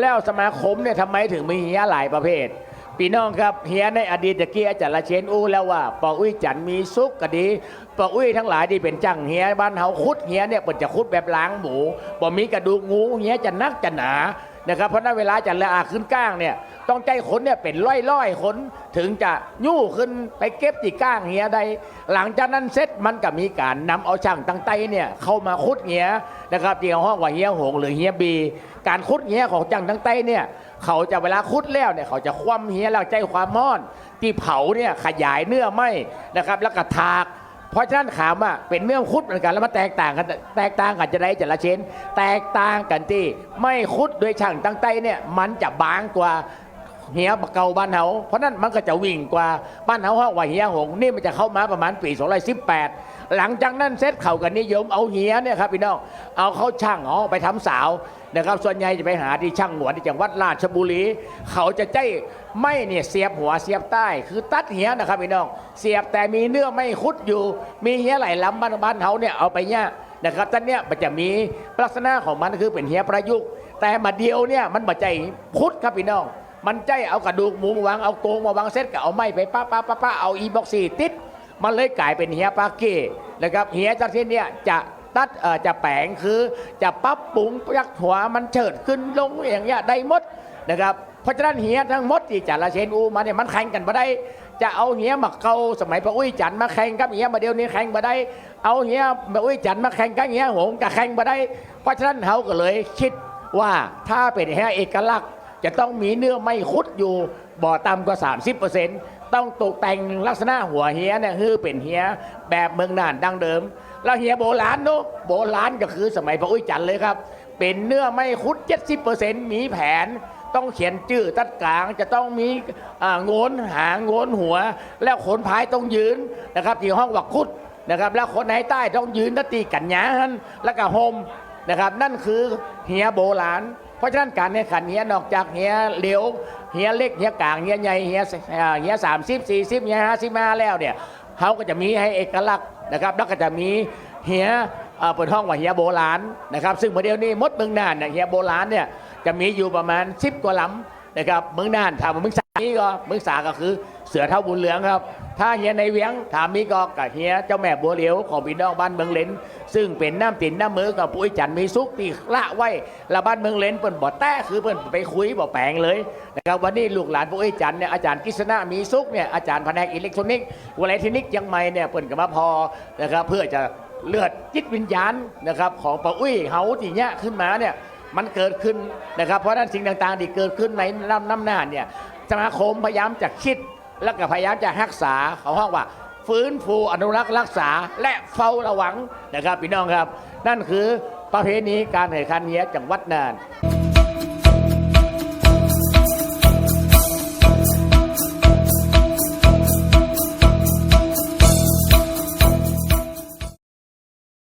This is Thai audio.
แล้วสมาคมเนี่ยทำไมถึงมีเฮียหลายประเภทพี่น้องครับเฮียในอดีตตะกี้อาจารย์ละเชนอู้แล้วว่าปออุ้ยจันมีซุกก็ดีปออุ้ยทั้งหลายที่เป็นจังเฮียบ้านเฮาคุดเฮียเนี่ยเปิดจะคุดแบบล้างหมูบ่มีกระดูกงูเฮียจะนักจะหนา นะครับเพราะนั้นเวลาจะละอาขึ้นก้างเนี่ยต้องใจขนเนี่ยเป็นร้อยร้อยๆขนถึงจะยู่ขึ้นไปเก็บที่ก้างเฮียได้ หลังจากนั้นเสร็จมันก็มีการนำเอาช่างตั้งไตเนี่ยเข้ามาคุดเฮียนะครับที่ห้องว่าเฮียหงหรือเฮียบี การคุดเฮียของจังตั้งไตเนี่ยเขาจะเวลาคุดแล้วเนี่ยเขาจะคว่ำเฮียแล้วใจความม้อน ที่เผาเนี่ยขยายเนื้อไหมนะครับแล้วก็ถาก เพราะฉะนั้นขามอะเป็นเนื้อคุดเหมือนกันแล้วมันแตกต่างกันแตกต่างกันจะได้จะละเชนแตกต่างกันที่ไม่คุดโดยช่างตั้งไตเนี่ยมันจะบางกว่าเหียเก่าบ้านเฮาเพราะนั้นมันก็จะวิ่งกว่าบ้านเฮาห้องว่าเหียหงนี่มันจะเข้ามาประมาณปี 218 หลังจากนั้นเซตเขากันนิยมเอาเหียเนี่ยครับพี่น้องเอาเขาช่างเอไปทำสาวนะครับส่วนใหญ่จะไปหาที่ช่างหัวที่จังหวัดราชบุรี เขาจะใจไม่เนี่ยเสียบหัวเสียบใต้ คือตัดเหียนะครับพี่น้องเสียบแต่มีเนื้อไม่คุดอยู่ มีเหียไหลลำบ้านบ้านเขาเนี่ยเอาไปเนี่ยนะครับท่านเนี่ยมันจะมีลักษณะของมันคือเป็นเหียประยุกต์ แต่มาเดียวเนี่ยมันบัใจคุดครับพี่น้อง มันใจเอากระดูกหมูมาวางเอาโกงมาวางเซตกับเอาไม้ไปป้าป้าป้าป้าเอาอีบ็อกซี่ติด มันเลยกลายเป็นเฮียปาเก้นะครับเฮียจากที่เนี่ยจะตัดเอ่อจะแปลงคือจะปรับปรุงยักหัวมันเฉิดขึ้นลงอย่างเงี้ยได้หมดนะครับเพราะฉะนั้นเฮียทั้งหมดที่จัดละเชนอูมาเนี่ยมันแข่งกันมาได้ จะเอาเฮียมาเกาสมัยพระอุ้ยจันทร์มาแข่งกับเฮียมาเดียวนี้แข่งมาได้ เอาเฮียพระอุ้ยจันทร์มาแข่งกับเฮียหงกับแข่งมาได้ เพราะฉะนั้นเขาก็เลยคิดว่าถ้าเป็นเฮียเอกลักษณ์จะต้องมีเนื้อไม่คุดอยู่บ่อต่ำกว่า 30% ต้องตกแต่งลักษณะหัวเฮียเนี่ยคือเป็นเฮียแบบเมืองน่านดั้งเดิม แล้วเฮียโบราณเนาะโบราณก็คือสมัยพระอุ้ยจันเลยครับ เป็นเนื้อไม่คุด 70%มีแผน ต้องเขียนจื่อตัดกลางจะต้องมีอ่าโงนหางโงนหัว แล้วขนพายต้องยืนนะครับที่ห้องวักคุดนะครับแล้วคนไหนใต้ต้องยืนนตีกันยาหันแล้วก็โฮม นะครับ นั่นคือเฮียโบราณเพราะฉะนั้นการแข่งขันเฮียนอกจากเฮียเหลวเฮียเล็กเฮียกลางเฮียใหญ่เฮียเฮียสามสิบสี่สิบเฮียห้าสิบมาแล้วเนี่ยเขาก็จะมีให้เอกลักษณ์นะครับแล้วก็จะมีเฮียเปิดห้องว่าเฮียโบราณนะครับซึ่งเมื่อเดียวนี้มดเมืองน่านเนี่ยเฮียโบราณเนี่ยจะมีอยู่ประมาณสิบกว่าลำนะครับเมืองน่านถามว่าเมืองสานี่ก็เมืองสาก็คือ เสือเท่าบุญเหลืองครับ ถ้าเฮียในเวียงถามมีก็กับเฮียเจ้าแม่บัวเหลียวของพี่น้องบ้านเมืองเลนซึ่งเป็นน้ำตินน้ำมือกับปุ้ยจันมีซุกที่ละไว้และบ้านเมืองเลนเปิ้นบ่อแต้คือเปิ้นไปคุยบ่แปลงเลยนะครับวันนี้ลูกหลานปุ้ยจันเนี่ยอาจารย์กฤษณะมีซุกเนี่ยอาจารย์แผนกอิเล็กทรอนิกส์วลัยเทคนิคยังไม่เนี่ยเปิ้นก็มาพอนะครับเพื่อจะเลือดจิตวิญญาณนะครับของป้าอุ้ยเฮาที่เนี้ยขึ้นมาเนี่ยมันเกิดขึ้นนะครับเพราะฉะนั้นสิ่งต่างๆที่เกิดขึ้นในน้ำน้ำหน้าเนี่ยสมาคมพยายามจะคิด แล้วก็พยายามจะรักษาเขาห้องว่า ฟื้นฟูอนุรักษ์รักษาและเฝ้าระวังนะครับพี่น้องครับ นั่นคือประเพณีการแข่งขันเนี้ยจังหวัดน่าน